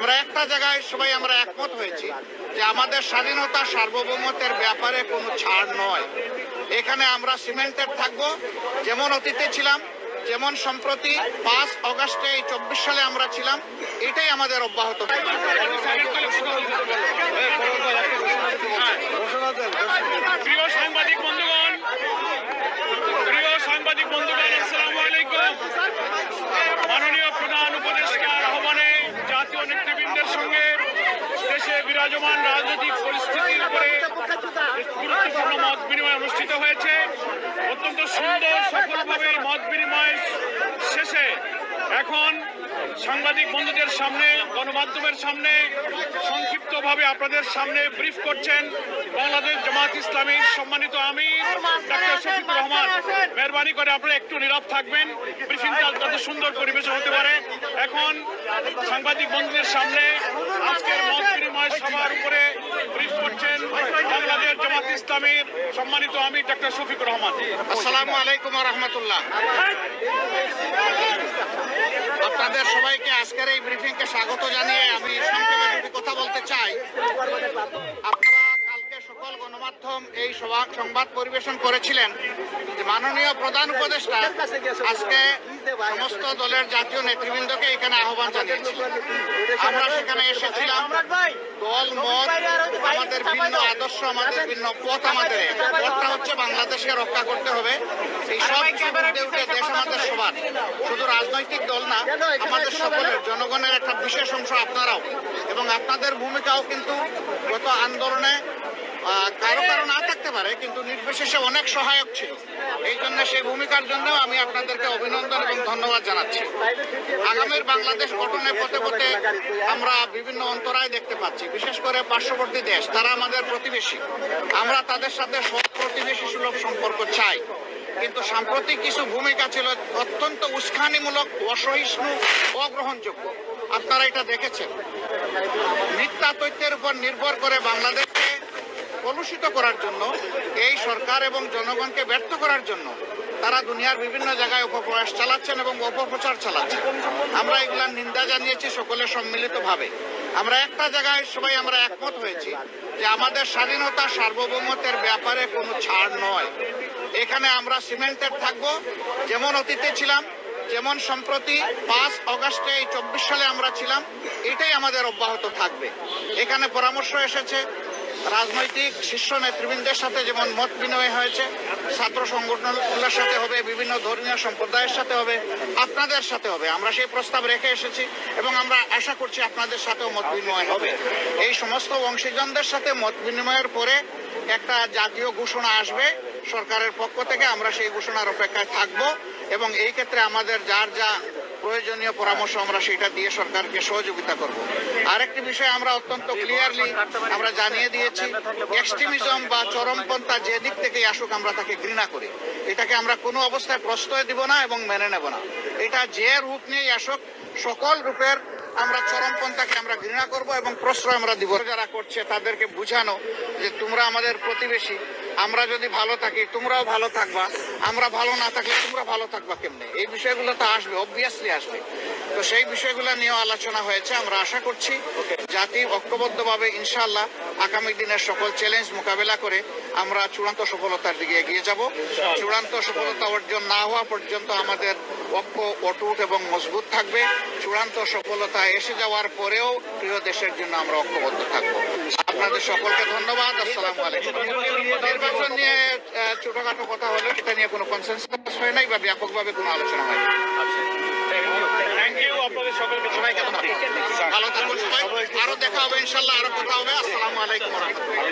আমরা একটা জায়গায় সবাই আমরা একমত হয়েছি যে আমাদের স্বাধীনতা সার্বভৌমত্বের ব্যাপারে কোনো ছাড় নয়। এখানে আমরা সিমেন্টেড থাকব। যেমন অতীতে ছিলাম, যেমন সম্প্রতি পাঁচ অগাস্টে এই চব্বিশ সালে আমরা ছিলাম, এটাই আমাদের অব্যাহত থাকবে। প্রিয় সাংবাদিক বন্ধুগণ প্রিয় সাংবাদিক বন্ধুগণ আসসালামু আলাইকুম মাননীয় প্রধান উপদেষ্টার আহ্বানে জাতীয় নেতৃবৃন্দের সঙ্গে দেশে বিরাজমান রাজনৈতিক পরিস্থিতির উপরে গুরুত্বপূর্ণ মত বিনিময় অনুষ্ঠিত হয়েছে। অত্যন্ত সুন্দর সফলভাবে মত বিনিময় শেষে এখন সাংবাদিক বন্ধুদের সামনে, গণমাধ্যমের সামনে সংক্ষিপ্তভাবে আপনাদের সামনে ব্রিফ করছেন বাংলাদেশ জামাত ইসলামীর সম্মানিত আমির ডাক্তার শফিকুর রহমান। মেহরবানি করে আপনারা একটু নীরব থাকবেন। ব্রিফিংটা যাতে সুন্দর পরিবেশ হতে পারে। এখন সাংবাদিক বন্ধুদের সামনে আজকের মত সভার উপরে ব্রিফ করছেন বাংলাদেশ জামাত ইসলামীর সম্মানিত আমি ডাক্তার শফিকুর রহমান। আসসালামু আলাইকুম রহমতুল্লাহ। আপনাদের সবাইকে আজকের এই ব্রিফিংকে স্বাগত জানিয়ে আমি সংক্ষেপে কথা বলতে চাই। আপনারা গণমাধ্যম এই সংবাদ পরিবেশন করেছিলেন। মাননীয় প্রধান উপদেষ্টা আজকে সমস্ত দলের জাতীয় নেতৃবৃন্দকে এখানে আহ্বান জানিয়েছি আমরা সেখানে এসেছিলাম। দল, মত, আমাদের ভিন্ন আদর্শ, আমাদের ভিন্ন পথ, আমাদের পথটা হচ্ছে বাংলাদেশকে রক্ষা করতে হবে। উঠে উঠে দেশ আমাদের সবার শুধু রাজনৈতিক দল না আমাদের সকলের জনগণের একটা বিশেষ অংশ আপনারাও। এবং আপনাদের ভূমিকাও কিন্তু গত আন্দোলনে কারও কারও না থাকতে পারে কিন্তু নির্বিশেষে অনেক সহায়ক ছিল। এই জন্য সেই ভূমিকার জন্য আমি আপনাদেরকে অভিনন্দন এবং ধন্যবাদ জানাচ্ছি। আগামীর বাংলাদেশ গঠনের পথে পথে আমরা বিভিন্ন অন্তরায় দেখতে পাচ্ছি বিশেষ করে পার্শ্ববর্তী দেশ। তারা আমাদের প্রতিবেশী। আমরা তাদের সাথে সৎ প্রতিবেশী সুলভ সম্পর্ক চাই। কিন্তু সাম্প্রতিক কিছু ভূমিকা ছিল অত্যন্ত উস্কানিমূলক, অসহিষ্ণু, অগ্রহণযোগ্য। আপনারা এটা দেখেছেন। মিথ্যা তথ্যের উপর নির্ভর করে বাংলাদেশকে কলুষিত করার জন্য, এই সরকার এবং জনগণকে ব্যর্থ করার জন্য তারা দুনিয়ার বিভিন্ন জায়গায় অপপ্রয়াস চালাচ্ছেন এবং অপপ্রচার চালাচ্ছেন। আমরা এগুলার নিন্দা জানিয়েছি সকলে সম্মিলিতভাবে। আমরা একটা জায়গায় সবাই আমরা একমত হয়েছি যে আমাদের স্বাধীনতা সার্বভৌমত্বের ব্যাপারে কোনো ছাড় নয়। এখানে আমরা সিমেন্টেড থাকব। যেমন অতীতে ছিলাম, যেমন সম্প্রতি পাঁচ অগাস্টে এই চব্বিশ সালে আমরা ছিলাম, এটাই আমাদের অব্যাহত থাকবে। এখানে পরামর্শ এসেছে, রাজনৈতিক শীর্ষ নেতৃবৃন্দের সাথে যেমন মত বিনিময় হয়েছে, ছাত্র সংগঠনগুলোর সাথে হবে, বিভিন্ন ধর্মীয় সম্প্রদায়ের সাথে হবে, আপনাদের সাথে হবে। আমরা সেই প্রস্তাব রেখে এসেছি এবং আমরা আশা করছি আপনাদের সাথেও মত বিনিময় হবে। এই সমস্ত অংশীজনদের সাথে মত বিনিময়ের পরে একটা জাতীয় ঘোষণা আসবে। সরকারের পক্ষ থেকে আমরা সেই ঘোষণার অপেক্ষায় থাকব এবং এই ক্ষেত্রে আমাদের যার যা প্রয়োজনীয় পরামর্শ আমরা সেটা দিয়ে সরকারকে সহযোগিতা করব। আরেকটি বিষয় আমরা অত্যন্ত ক্লিয়ারলি আমরা জানিয়ে দিয়েছি এক্সট্রিমিজম বা চরমপন্থা যে দিক থেকেই আসুক আমরা তাকে ঘৃণা করি। এটাকে আমরা কোনো অবস্থায় প্রশ্রয় দিব না এবং মেনে নেব না। এটা যে রূপ নিয়েই আসুক, সকল রূপের আমরা চরমপন্থাকে আমরা ঘৃণা করব এবং প্রশ্রয় আমরা দিব। যারা করছে তাদেরকে বুঝানো যে তোমরা আমাদের প্রতিবেশী আমরা যদি ভালো থাকি তোমরাও ভালো থাকবা। আমরা ভালো না থাকলে তোমরা ভালো থাকবা কেমনে? এই বিষয়গুলো তো আসবে অবভিয়াসলি আসবে। তো সেই বিষয়গুলো নিয়েও আলোচনা হয়েছে আমরা আশা করছি জাতি ঐক্যবদ্ধভাবে ইনশাআল্লাহ আগামী দিনের সকল চ্যালেঞ্জ মোকাবেলা করে আমরা চূড়ান্ত সফলতার দিকে এগিয়ে যাব। চূড়ান্ত সফলতা অর্জন না হওয়া পর্যন্ত আমাদের ঐক্য অটুট এবং মজবুত থাকবে। চূড়ান্ত সফলতা এসে যাওয়ার পরেও প্রিয় দেশের জন্য আমরা ঐক্যবদ্ধ থাকব। আপনাদের সকলকে ধন্যবাদ। আসসালামু আলাইকুম। নির্বাচন নিয়ে ছোটখাটো কথা হলো সেটা নিয়ে কোনো কনসেন্সাস হয় নাই বা ব্যাপকভাবে কোনো আলোচনা হয় থ্যাংক ইউ আপনাদের সকলকে। সবাইকে ভালো থাকুন সবাই। আরও দেখা হবে ইনশাল্লাহ আরও কথা হবে। আসসালামু আলাইকুম রহমতুল্লাহ।